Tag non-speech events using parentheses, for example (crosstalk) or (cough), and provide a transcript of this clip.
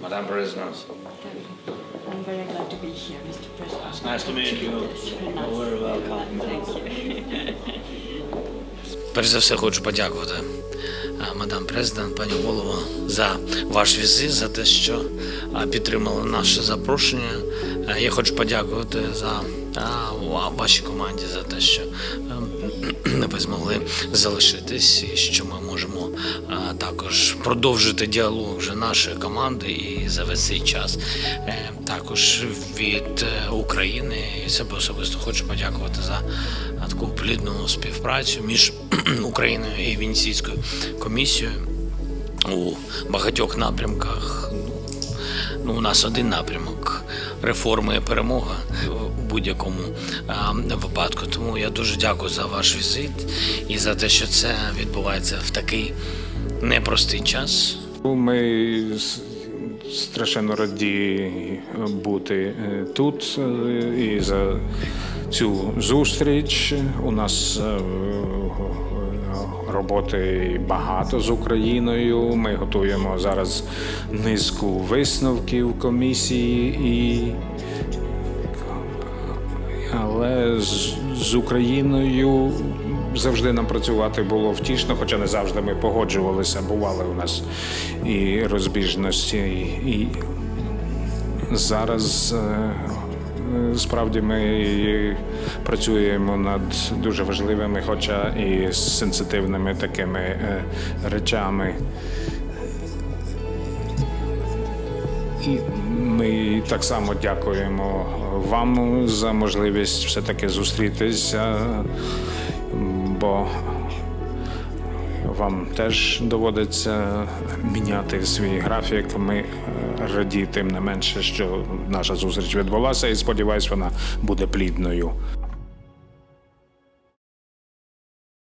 Madam President. I'm very glad to be here, Mr. President. It's nice to meet you. You're very welcome. Thank you. Перш за все хочу подякувати мадам президент, пані голово, за ваш візит, за те, що підтримали наше запрошення. Я хочу подякувати за вашій команді за те, що ем, (clears throat) ви змогли залишитись, і що ми можемо також продовжити діалог вже нашої команди і за весь цей час. Е, Також від е, України і себе особисто хочу подякувати за таку плідну співпрацю між (clears throat) Україною і Венеційською комісією у багатьох напрямках. Ну, Ну, у нас один напрямок реформи і перемога у будь-якому випадку. Тому я дуже дякую за ваш візит і за те, що це відбувається в такий непростий час. Ми страшенно раді бути е, тут е, і за цю зустріч. У нас е, роботи багато з Україною. Ми готуємо зараз низку висновків комісії і але з, з Україною завжди нам працювати було втішно, хоча не завжди ми погоджувалися. Бували у нас і розбіжності. І, зараз е, справді ми працюємо над дуже важливими, хоча і сенситивними такими е, речами. І ми так само дякуємо вам за можливість все-таки зустрітися, бо вам теж доводиться міняти свій графік. Ми е, раді тим не менше, що наша зустріч відбулася, і сподіваюсь, вона буде плідною.